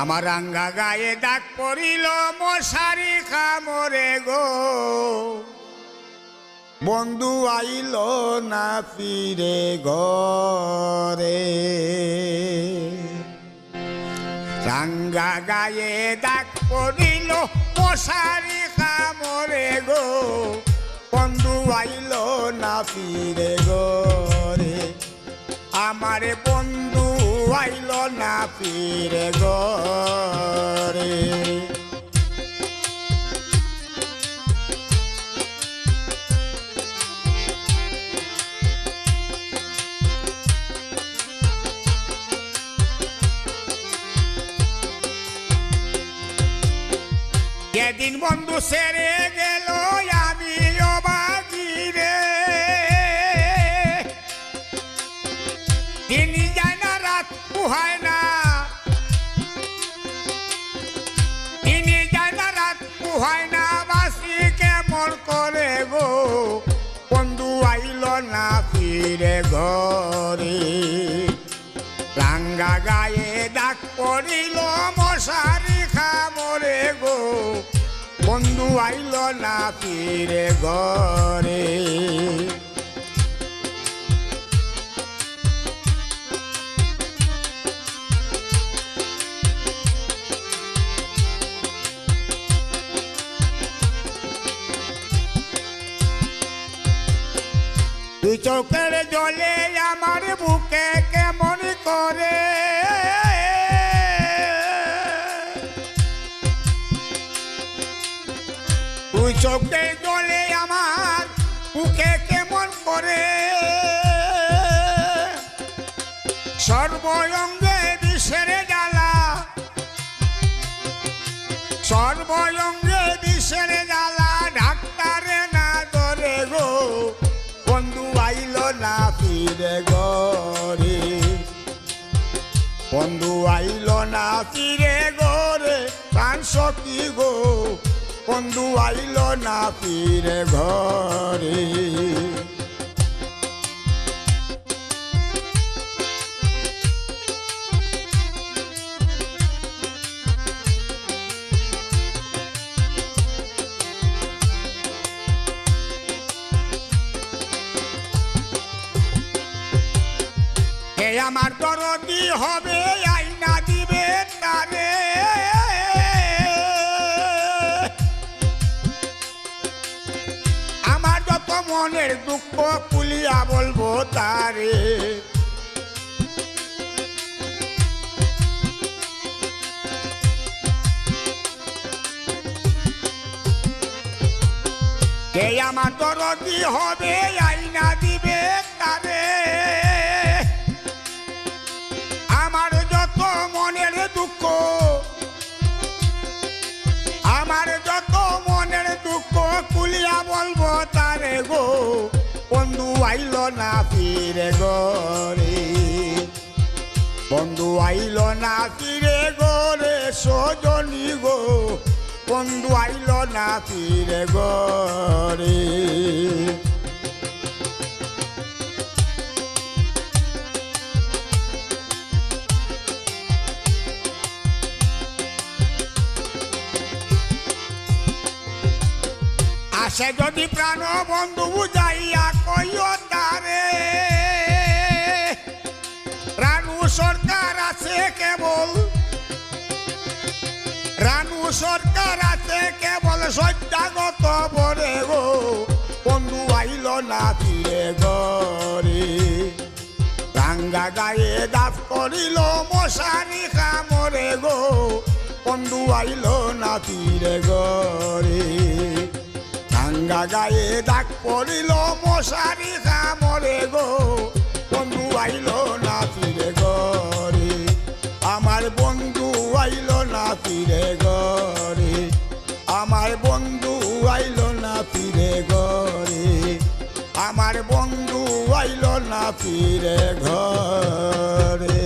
আমার রাঙ্গা গায়ে ডাক পড়িল, মশারি খামরে গো। বন্ধু আইল না ফিরে ঘরে। রাঙ্গা গায়ে ডাক পড়িল, মশারি খামরে গো। বন্ধু আইল না ফিরে ঘরে। আমার না ফিরে ঘরে। যেদিন বন্ধু সেরে গেল আমি অবাগিরে তিনি যায় না রাত পুহায় পুহায় না বাসি কেমন করে গো। বন্ধু আইল না ফিরে ঘরে। রাঙ্গা গায়ে ডাক পড়িল মশারি খামরে গো। বন্ধু আইল না ফিরে ঘরে। তুই চোখের জলে আমার বুকে কেমন করে? তুই চোখের জলে আমার বুকে কেমন করে? সর্বঙ্গে বিষের জ্বালা সর্বঙ্গে ফিরে গরে। বন্ধু আইল না ফিরে গরে প্রাণ সখী গো। বন্ধু আইল না ফিরে ঘরে। আমার দরদি হবে আইনা দিবে তারে আমার যত মনের দুঃখ কুলিয়া বলব তারে। আমার দরদি হবে আইনা না ফিরে গরে বন্ধু আইল না ফিরে গরে সজনী গো। বন্ধু আইল না ফিরে গরে আসে যদি প্রাণ বন্ধু বুঝাইয়া সরকার আছে, কেবল সজ্জাগত বরে গো। বন্ধু আইল না ফিরে ঘরে। রাঙ্গা গায়ে দাপ করিল মশারি কামরে গো। বন্ধু আইল না ফিরে ঘরে। রাঙ্গা গায়ে দাগ পড়িল মশারি কামরে গো। বন্ধু আইল না ফিরে ঘরে। আমার বন্ধু আইল না ফিরে ঘরে। আমার বন্ধু আইল না ফিরে ঘরে।